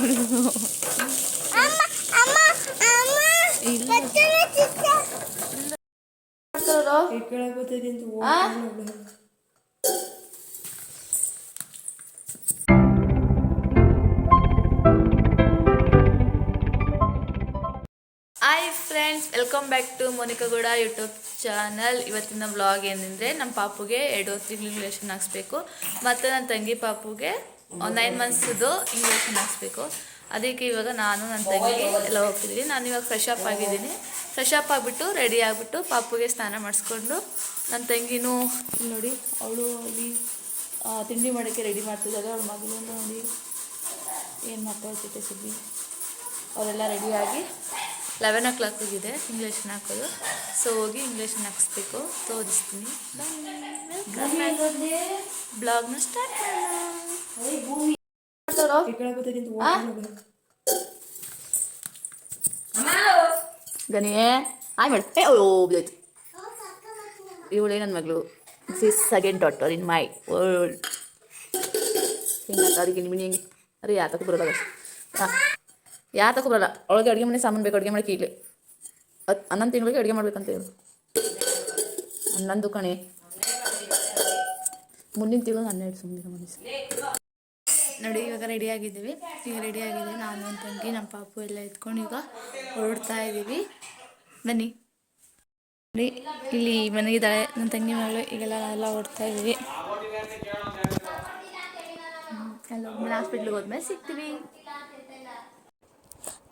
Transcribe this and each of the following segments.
ಹೋಗ್ತಾನೆ hi friends welcome back to ಮೋನಿಕಾಗೌಡ YouTube channel ಇವತ್ತಿನ vlog ಏನಂದರೆ ನಮ್ಮ ಪಾಪುಗೆ ಎರಡು ತಿಂಗಳು ಇಂಗ್ಲೇಷನ್ ಹಾಕ್ಸ್ಬೇಕು ಮತ್ತು ನನ್ನ ತಂಗಿ ಪಾಪುಗೆ ನೈನ್ ಮಂತ್ಸ್ದು ಇಂಜೆಕ್ಷನ್ ಹಾಕ್ಸ್ಬೇಕು ಅದಕ್ಕೆ ಇವಾಗ ನಾನು ನನ್ನ ತಂಗಿ ಎಲ್ಲ ಹೋಗ್ತಿದ್ದೀವಿ ನಾನು ಇವಾಗ ಫ್ರೆಶ್ ಅಪ್ ಆಗಿದ್ದೀನಿ. ಫ್ರೆಶ್ ಅಪ್ ಆಗಿಬಿಟ್ಟು ರೆಡಿ ಆಗಿಬಿಟ್ಟು ಪಾಪುಗೆ ಸ್ನಾನ ಮಾಡಿಸ್ಕೊಂಡು ನನ್ನ ತಂಗಿನೂ ನೋಡಿ ಅವಳು ಅಲ್ಲಿ ತಿಂಡಿ ಮಾಡೋಕ್ಕೆ ರೆಡಿ ಮಾಡ್ತಿದ್ದಾಳೆ ಅವಳ ಮಗಳು ನೋಡಿ ಏನು ಮಾಡ್ತಾ ಸುದ್ದಿ? ಅವರೆಲ್ಲ ರೆಡಿಯಾಗಿ ಲೆವೆನ್ ಓ ಕ್ಲಾಕ್ ಹೋಗಿದೆ ಇಂಗ್ಲೇಷನ್ ಹಾಕೋದು ಸೊ ಹೋಗಿ ಇಂಗ್ಲೇಷನ್ ಹಾಕಿಸ್ಬೇಕು. ತೋರಿಸ್ತೀನಿ. ಬ್ಲಾಗ್ನ ಸ್ಟಾರ್ಟ್ ಈ ಗನಿ ಆಯ್ ಮಾಡಿ. ಏ ಓ, ಬಿದ್ದೋಯ್ತು. ಇವಳೇ ನನ್ನ ಮಗಳು? Sis second daughter in my world ಹಿಂಗೆ ಅದಕ್ಕೆ ನಿಮಗೆ ಹಿಂಗೆ? ಅರೆ, ಯಾತಕ್ಕೂ ಬರೋಲ್ಲ ಹಾಂ. ಯಾತಕ್ಕೂ ಬರಲ್ಲ. ಅವಳಿಗೆ ಅಡುಗೆ ಮನೆ ಸಾಮಾನು ಬೇಕು, ಅಡುಗೆ ಮಾಡೋಕೆ ಹತ್ತು ಹನ್ನೊಂದು ತಿಂಗಳಿಗೆ ಅಡುಗೆ ಮಾಡ್ಬೇಕಂತ ಹೇಳು. ಹನ್ನೊಂದು ಕಣೆ. ಮುಂದಿನ ತಿಂಗಳು ಹನ್ನೆರಡು ಸುಮ್ಮನೆ ನೋಡಿ, ಇವಾಗ ರೆಡಿ ಆಗಿದ್ದೀವಿ. ಈಗ ಆಗಿದೆ ನಾನು ನನ್ನ ತಂಗಿ ನಮ್ಮ ಪಾಪು ಎಲ್ಲ ಎತ್ಕೊಂಡು ಈಗ ಹೊರಡ್ತಾ ಇದ್ದೀವಿ. ಬನ್ನಿ. ನೋಡಿ, ಇಲ್ಲಿ ಮನೆಗಿದ್ದಾಳೆ ನನ್ನ ತಂಗಿ ಮಗಳು ಈಗೆಲ್ಲ ಎಲ್ಲ ಹೊರಡ್ತಾ ಇದ್ದೀವಿ. ಹಾಸ್ಪಿಟ್ಲಿಗೆ ಹೋದ್ಮೇಲೆ ಸಿಗ್ತೀವಿ.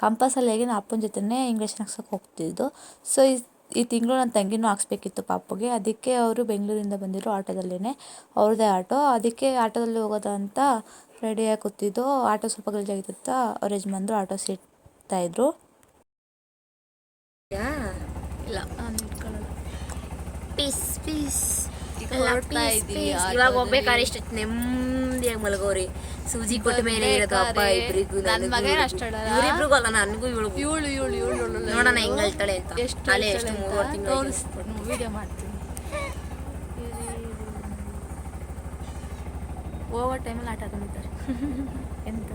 ಕಂಪಲ್ಸಲ್ಲಿ ಹೇಗೆ ನಾನು ಅಪ್ಪನ ಜೊತೆನೇ ಇಂಗ್ಲೀಷ್ ಹಾಕ್ಸೋಕೆ ಹೋಗ್ತಿದ್ದು. ಸೊ ಈ ತಿಂಗಳು ನನ್ನ ತಂಗಿನೂ ಹಾಕ್ಸ್ಬೇಕಿತ್ತು ಪಾಪುಗೆ. ಅದಕ್ಕೆ ಅವರು ಬೆಂಗಳೂರಿಂದ ಬಂದಿರೋ ಆಟೋದಲ್ಲೇ ಅವ್ರದ್ದೇ ಆಟೋ. ಅದಕ್ಕೆ ಆಟೋದಲ್ಲಿ ಹೋಗೋದ ಅಂತ ರೆಡಿಯಾಗಿ ಕೂತಿದ್ದು ಆಟೋ ಸ್ವಲ್ಪ ಗಲೀಜಾಗಿತ್ತ ಅವ್ರ ಯಜಮಾನ್ರು ಆಟೋ ನಾನು ಇಟ್ಕೊಳ್ಳಲ್ಲ ಪೀಸ್ ಪೀಸ್. ಇವಾಗ ಹೋಗ್ಬೇಕಾದ್ರೆ ಇಷ್ಟು ನೆಮ್ಮದಿಯಾಗಿ ಮಲಗೋರಿ ಸೂಜಿ ಕೊಟ್ಟ ಮೇಲೆ ಇರೋದು ಅಪ್ಪ ಇಬ್ರಿಗೂ. ಇವ್ರಿಬ್ರಿಗೂ ಅಲ್ಲ ನನಗೂ ಇವಳು ಇವಳು ಇವಳು ಇವಳು ನೋಡೋಣ ಹೆಂಗ್ ಹೇಳ್ತಾಳೆ ಅಂತ. ಎಷ್ಟು ಅಲ್ಲೇ ಎಷ್ಟು ಮೂರು ತಿಂಗಳು ವಿಡಿಯೋ ಮಾಡ್ತೀನಿ. ಓವರ್ ಟೈಮಲ್ಲಿ ಆಟ ಆಡ್ಕೊಂಡಿದ್ದಾರೆ. ಎಂತ?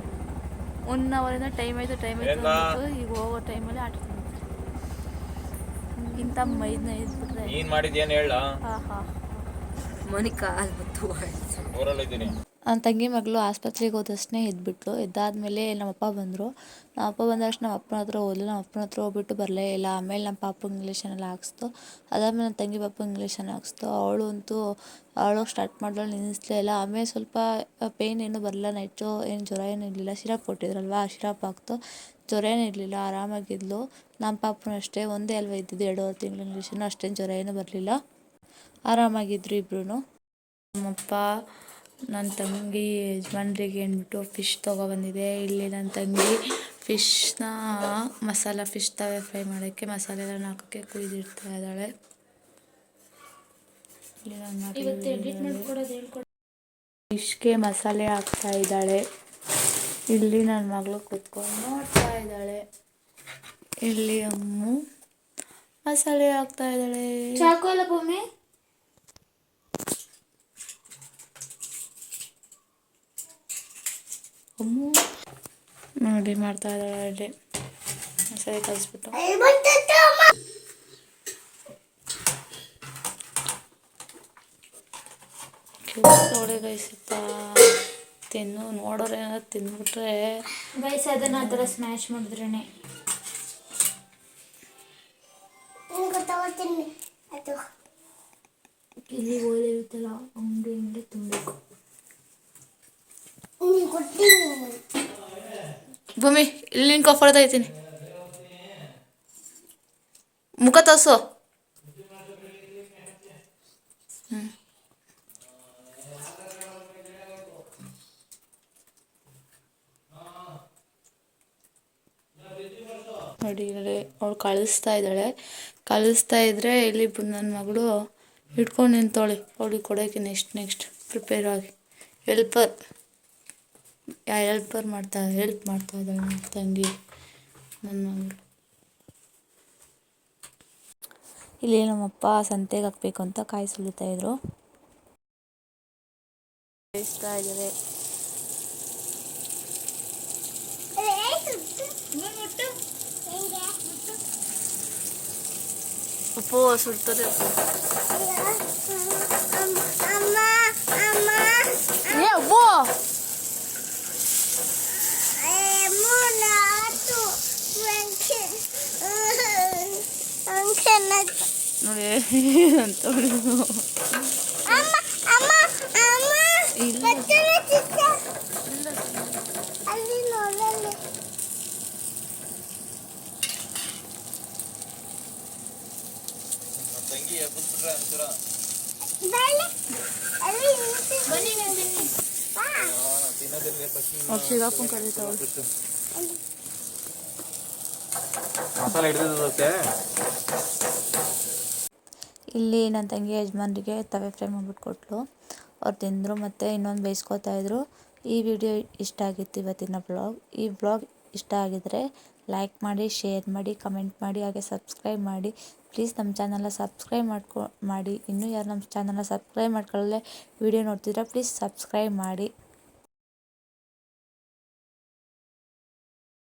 ಒನ್ ಅವರಿಂದ ಟೈಮ್ ಆಯಿತು ಟೈಮ್ ಆಯಿತು ಈಗ ಓವರ್ ಟೈಮಲ್ಲಿ ಆಟ ಆಡ್ಕೊಂಡಿದ್ದಾರೆ. ಇಂಥ ಮೈದ್ನ ಇದ್ಬಿಟ್ರೆ ನೀನ್ ಮಾಡಿದ್ಯೇನ್ ಹೇಳ? ಹಾ ಹಾ. ಮೋನಿಕಾ ಅಲ್ಲಿ ಬತ್ತು ಊರಲ್ಲಿದ್ದೀನಿ. ನನ್ನ ತಂಗಿ ಮಗಳು ಆಸ್ಪತ್ರೆಗೆ ಹೋದಷ್ಟೇ ಎದ್ಬಿಟ್ಲು. ಎದ್ದಾದಮೇಲೆ ನಮ್ಮಪ್ಪ ಬಂದರು. ನಮ್ಮಪ್ಪ ತಕ್ಷಣ ನಮ್ಮ ಅಪ್ಪನ ಹತ್ರ ಹೋದ್ಲು. ನಮ್ಮ ಅಪ್ಪನ ಹತ್ರ ಹೋಗ್ಬಿಟ್ಟು ಬರಲೇ ಇಲ್ಲ. ಆಮೇಲೆ ನಮ್ಮ ಪಾಪು ಇಂಗ್ಲೀಷನ್ನೆಲ್ಲ ಹಾಕ್ಸ್ತು. ಅದಾದಮೇಲೆ ನನ್ನ ತಂಗಿ ಪಾಪು ಇಂಗ್ಲೀಷನ್ನು ಹಾಕ್ಸ್ತು. ಅವಳು ಅಂತೂ ಅವಳು ಸ್ಟಾರ್ಟ್ ಮಾಡಿದಳು ನಿಲ್ಲಿಸ್ಲೇ ಇಲ್ಲ. ಆಮೇಲೆ ಸ್ವಲ್ಪ ಪೇಯ್ನ್ ಏನೂ ಬರಲ್ಲ ನೈಟು ಏನು ಜ್ವರ ಏನೂ ಇರಲಿಲ್ಲ. ಶಿರಪ್ ಕೊಟ್ಟಿದ್ರಲ್ವ? ಆ ಸಿರಪ್ ಹಾಕ್ತು. ಜ್ವರ ಏನೂ ಇರಲಿಲ್ಲ. ಆರಾಮಾಗಿದ್ಲು. ನಮ್ಮ ಪಾಪನೂ ಅಷ್ಟೇ. ಒಂದೇ ಅಲ್ವ ಇದ್ದಿದ್ದು? ಎರಡೂವರೆ ತಿಂಗಳು ಇಂಗ್ಲೀಷನ್ನು ಅಷ್ಟೇನು ಜ್ವರ ಏನೂ ಬರಲಿಲ್ಲ. ಆರಾಮಾಗಿದ್ರು ಇಬ್ರು ನಮ್ಮಪ್ಪ ನನ್ನ ತಂಗಿ ಯಜಮಾನ್ರಿಗೆ ಅಂದ್ಬಿಟ್ಟು ಫಿಶ್ ತೊಗೊಬಂದಿದೆ. ಇಲ್ಲಿ ನನ್ನ ತಂಗಿ ಫಿಶ್ನ ಮಸಾಲ ಫಿಶ್ ತವೆ ಫ್ರೈ ಮಾಡೋಕ್ಕೆ ಮಸಾಲೆ ಎಲ್ಲ ಹಾಕೋಕ್ಕೆ ಕುಯ್ದಿಡ್ತಾ ಇದ್ದಾಳೆ. ಇಲ್ಲಿ ನನ್ನ ಮಗಳು ಫಿಶ್ಗೆ ಮಸಾಲೆ ಹಾಕ್ತಾ ಇದ್ದಾಳೆ. ಇಲ್ಲಿ ನನ್ನ ಮಗಳು ಕೂತ್ಕೊಂಡು ನೋಡ್ತಾ ಇದ್ದಾಳೆ. ಇಲ್ಲಿ ಅಮ್ಮು ಮಸಾಲೆ ಹಾಕ್ತಾ ಇದ್ದಾಳೆ ಚಾಕು ಎಲ್ಲ ಭೂಮಿ ಅಮ್ಮು. ನೋಡಿ ಮಾಡ್ತಾ ಇದ್ದಾಳೆ ಸರಿ ಕಲಿಸ್ಬಿಟ್ಟು. ನೋಡಿ ಗೈಸಪ್ಪ ತಿನ್ನು ನೋಡೋರು ಏನಾದ್ರು ತಿಂದ್ಬಿಟ್ರೆ ಗೈಸ್ ಅದನ್ನ ಆ ಥರ ಸ್ಮ್ಯಾಶ್ ಮಾಡಿದ್ರೇನೆ. ಇಲ್ಲಿ ಓದಿರುತ್ತಲ್ಲ ಅಂಗಡಿ ಹಂಗೆ ಹಿಂಗೆ ತುಂಬಬೇಕು ಭೂಮಿ ಇಲ್ಲಿ ಕಾಫರ್ ತೆಗಿತೀನಿ ಮುಖ ತೋಸು. ನೋಡಿ ನೋಡಿ, ಅವಳು ಕಳಿಸ್ತಾ ಇದ್ದಾಳೆ. ಕಳಿಸ್ತಾ ಇದ್ರೆ ಇಲ್ಲಿ ನನ್ನ ಮಗಳು ಇಟ್ಕೊಂಡು ನಿಂತೋಳಿ. ಅವಳಿಗೆ ಕೊಡೋಕೆ ನೆಕ್ಸ್ಟ್ ನೆಕ್ಸ್ಟ್ ಪ್ರಿಪೇರ್ ಆಗಿ. ಹೆಲ್ಪರ್ ಹೆಲ್ಪರ್ ಮಾಡ್ತಾ ಹೆಲ್ಪ್ ಮಾಡ್ತಾ ಇದ್ದಾಳೆ ನನ್ನ ತಂಗಿ ನನ್ನ ಇಲ್ಲಿ ನಮ್ಮಪ್ಪ ಸಂತೆಗೆ ಹಾಕ್ಬೇಕು ಅಂತ ಕಾಯಿ ಸುಲಿತಾ ಇದ್ರು. ಆಗಿದೆ. ಉಪ್ಪು ಸುಡ್ತದೆ. ಉಪ್ಪು! ತಿನ್ನೋದಿಲ್ಲ ಪಕ್ಷಿ ಸಿಗಾಕೊಂಡ್ ಕರೀತಾವ ಮಸಾಲೆ ಹಿಡಿದಕ್ಕೆ ಇಲ್ಲಿ ನನ್ನ ತಂಗಿ ಯಜಮಾನ್ರಿಗೆ ತವೆ ಫ್ರೈ ಮಾಡ್ಬಿಟ್ಟು ಕೊಟ್ಲು. ಅವ್ರು ತಿಂದರು ಮತ್ತು ಇನ್ನೊಂದು ಬೇಯಿಸ್ಕೊತಾ ಇದ್ರು. ಈ ವಿಡಿಯೋ ಇಷ್ಟ ಆಗಿತ್ತು ಇವತ್ತಿನ ಬ್ಲಾಗ್. ಈ ಬ್ಲಾಗ್ ಇಷ್ಟ ಆಗಿದರೆ ಲೈಕ್ ಮಾಡಿ, ಶೇರ್ ಮಾಡಿ, ಕಮೆಂಟ್ ಮಾಡಿ, ಹಾಗೆ ಸಬ್ಸ್ಕ್ರೈಬ್ ಮಾಡಿ. ಪ್ಲೀಸ್ ನಮ್ಮ ಚಾನಲ್ನ ಸಬ್ಸ್ಕ್ರೈಬ್ ಮಾಡ್ಕೊ, ಮಾಡಿ. ಇನ್ನೂ ಯಾರು ನಮ್ಮ ಚಾನಲ್ನ ಸಬ್ಸ್ಕ್ರೈಬ್ ಮಾಡ್ಕೊಳ್ಳೆ ವಿಡಿಯೋ ನೋಡ್ತಿದ್ರೆ ಪ್ಲೀಸ್ ಸಬ್ಸ್ಕ್ರೈಬ್ ಮಾಡಿ.